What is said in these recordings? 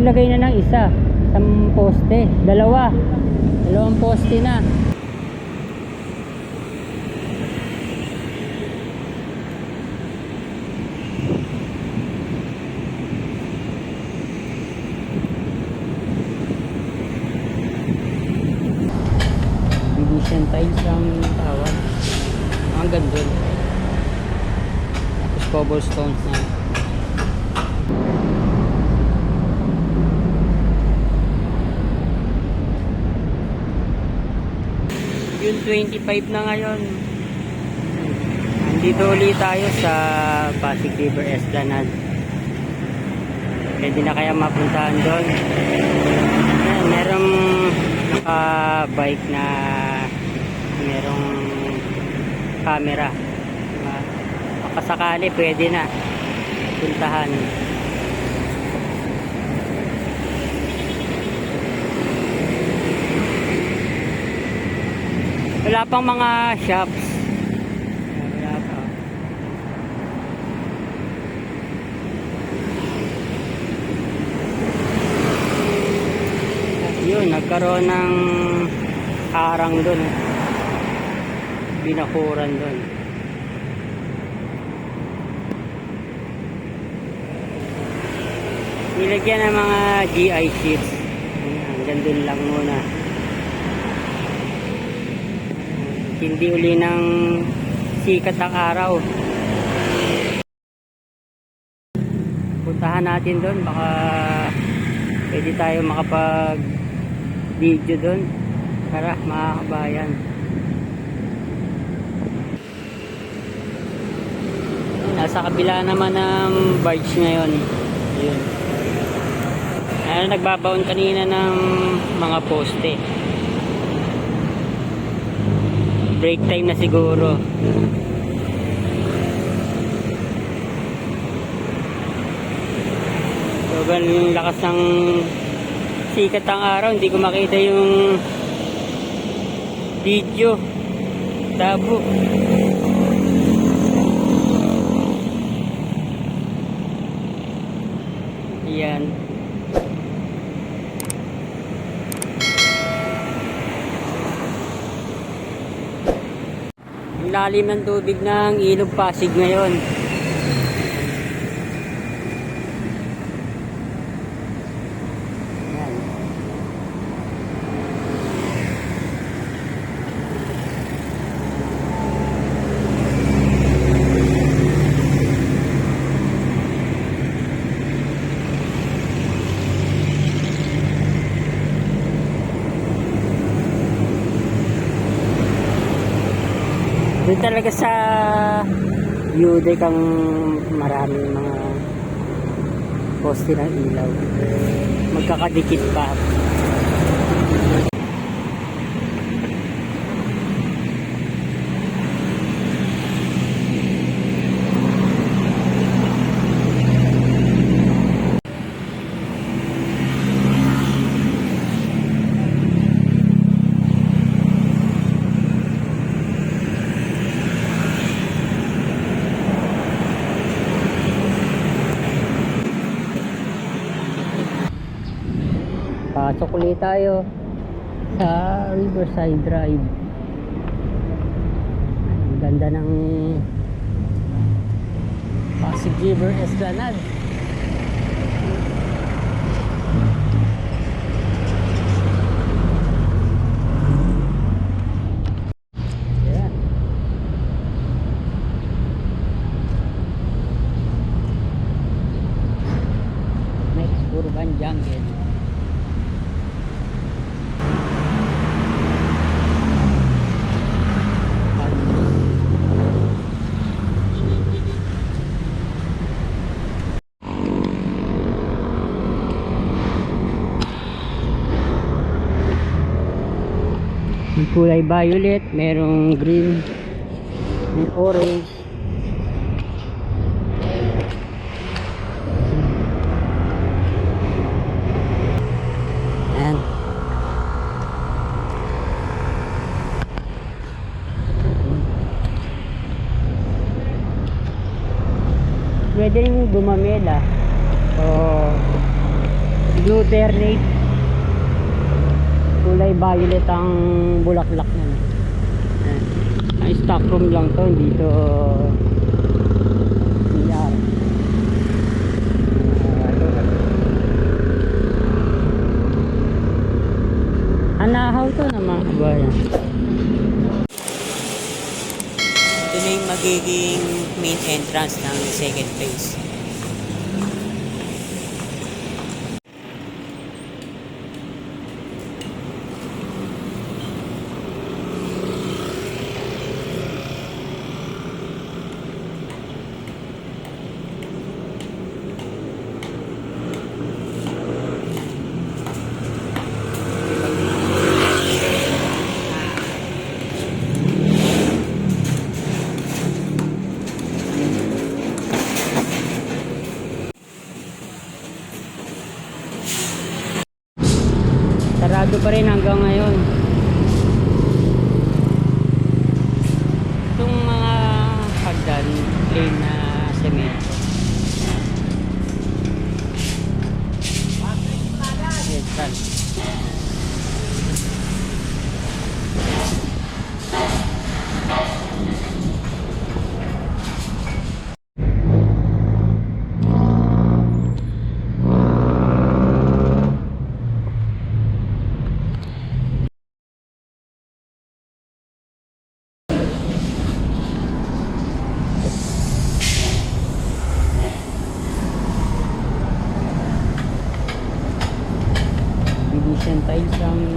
nakapaglagay na ng isa. Isang poste. Dalawa. Dalawang poste na. Division tiles ang tawag. Ang ganda. Tapos cobblestones na. Yung 25 na ngayon. Andito ulit tayo sa Pasig River Esplanade. Pwede na kaya mapuntahan doon. Merong naka-bike na merong camera. Makasakali, pwede na puntahan. Wala pang mga shops. Wala pa. Yun, nagkaroon ng harang doon. Binakuran doon. Nilagyan ng mga GI sheets. Hanggang doon lang muna. Hindi uli ng sikat ng araw. Puntahan natin doon. Baka pwede tayo makapag video doon. Tara, mga kabayan. Nasa kabila naman ng barge ngayon. Ayun. Ayun, nagbabaon kanina ng mga poste. Break time na siguro. Sobrang yung lakas ng sikat ng araw, hindi ko makita yung video. Tabo. Yan. Ang lalim ng tubig ng ilog Pasig ngayon. Doon talaga sa Yude kang maraming mga poste ng ilaw. Magkakadikit pa. Pasok ulit tayo sa Riverside Drive. Ang ganda ng Pasig River Esplanade. Urban Jungle. May kulay violet, merong green, may orange. Ayan. Pwede rin dumamela. O ternate. Kulay violet ang bulaklak niya. Ayan. Ay stock room lang to, dito CR. Anahaw to na mga. Ito na yung magiging main entrance ng second phase. Pa rin hanggang ngayon. Itong mga hagdan, plain na semento. Central.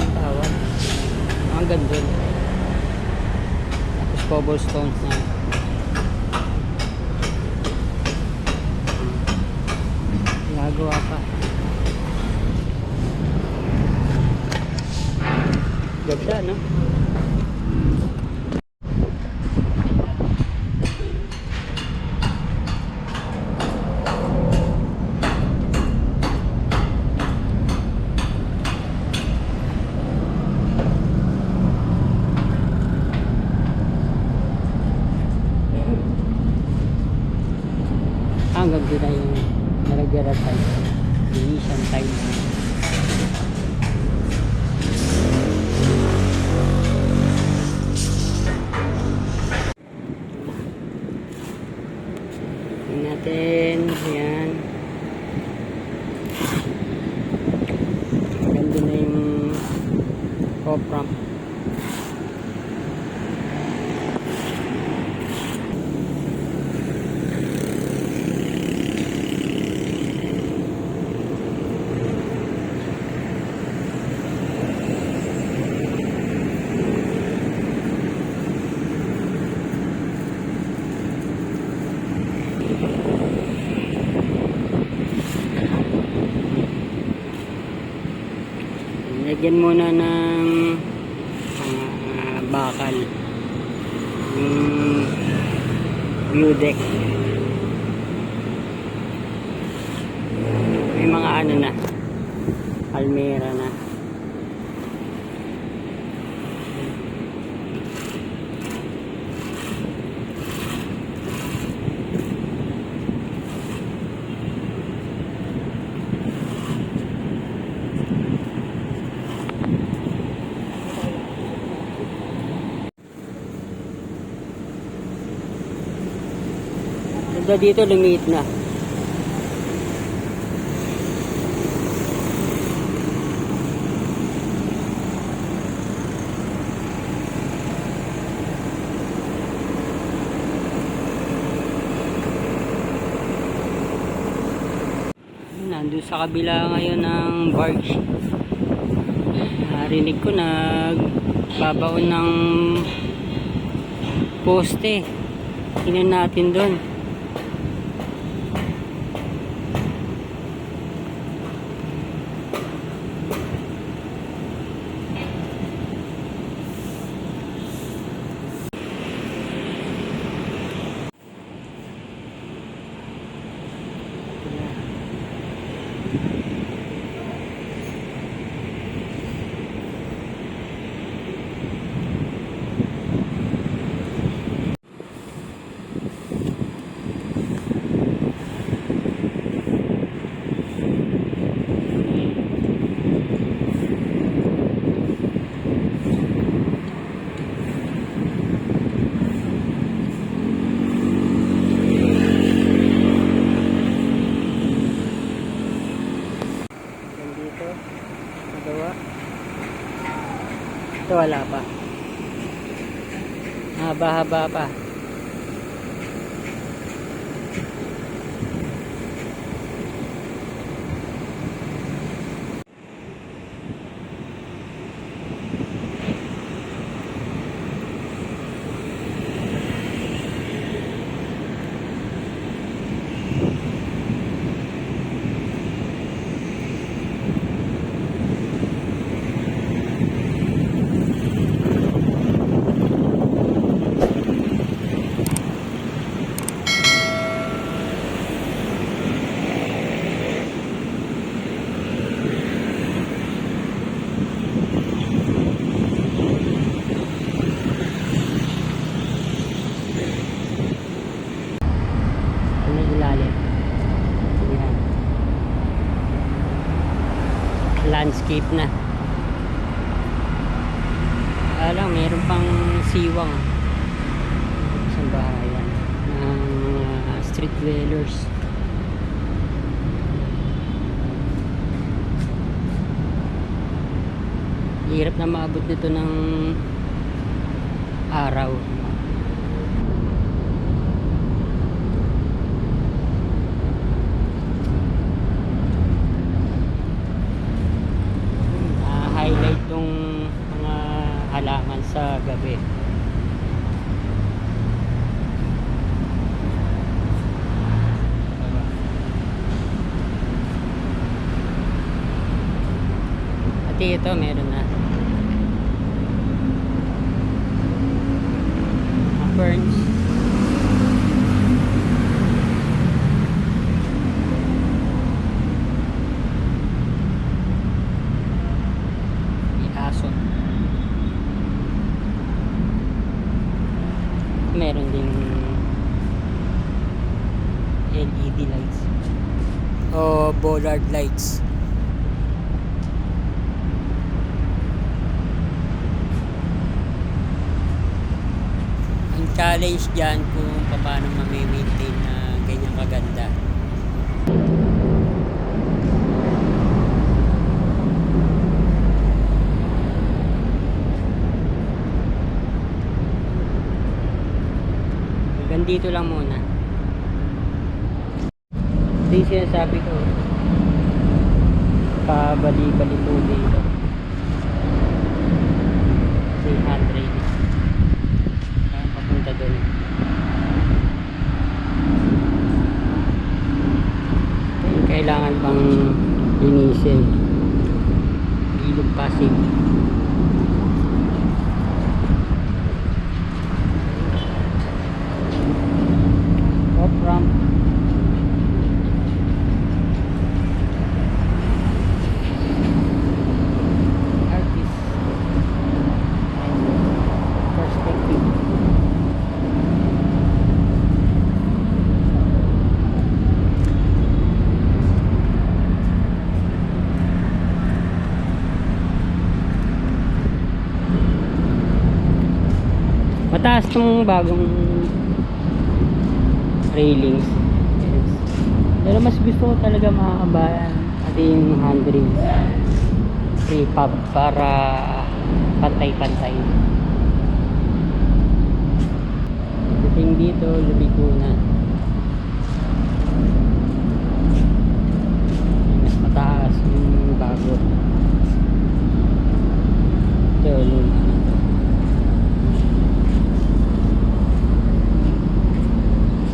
Tawag. Hanggang doon. Tapos cobblestones na. Gagawa pa. Ganda, no? Doon na yung nalagyan na tiles. Division tiles. Tingnan natin. Ayan. Ganda na yung top ramp. Lagyan muna ng ah, bakal. Yung view deck. May mga ano na. Almera na. Ganda dito lumiit na. Nandun sa kabila ngayon ng barge. Narinig ko nagbabaon ng poste. Tingnan natin doon. Pa. Ano yung ilalim? Yan. Landscape na. Alam, meron pang siwang sa bahayan ng mga street dwellers. Hirap na maabot dito ng araw. Ah, highlight tong mga halaman sa gabi. Pati ito meron na. Mga ferns. May aso. Meron ding LED lights. O bollard lights. Ang challenge dyan kung paano ma-maintain na ganyan kaganda. Hanggang dito lang muna. Ito yung sinasabi ko. Pabali-bali po dito. 300. Kaya papunta doon. Yung Kailangan pang linisin. Ilog Pasig. Mataas tong bagong railings. Yes. Pero mas gusto ko talaga makakabayan ating handrails. Prepab para pantay-pantay. Dating dito, lubig ko na. Mas mataas yung bago. Ito, luma na to.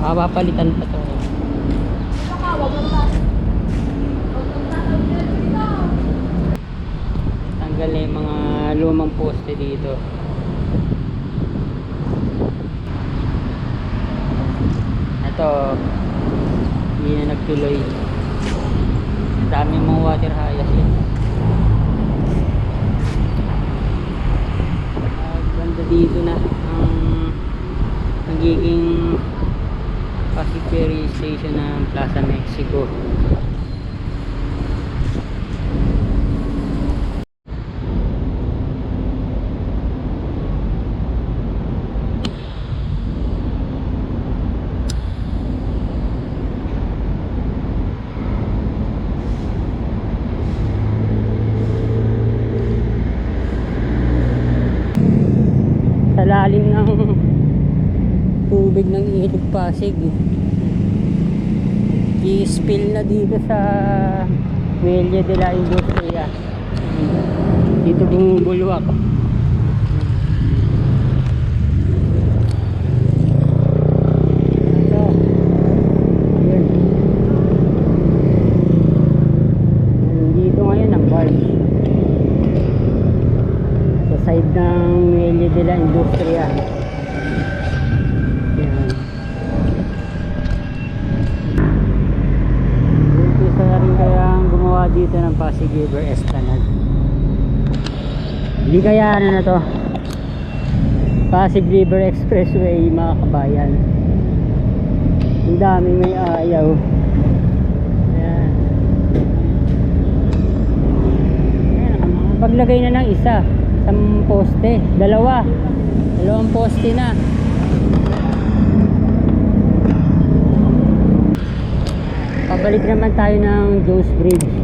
Ah, papalitan pa to. Tanggal na yung mga lumang poste dito. Ito, hindi na nagtuloy. Dami mga water hyacinth. Ah, banda dito na ang nagiging Pasig Ferry Station ng Plaza Mexico. Sa lalim ng tubig ng ilog Pasig. I-spill na dito sa Muelle de la Industria. Dito bumubulwak. Ito. Ayun. Nandito ngayon ang barge. Sa side ng Muelle de la Industria. Yan. Umpisa na rin kaya ang gumawa dito ng Pasig River Esplanade. Hindi kaya ano na to. Pasig River Expressway mga kabayan. Ang daming may ayaw. Ayan, paglagay na ng isa isang poste, dalawa dalawang poste na pabalik naman tayo ng Joe's Bridge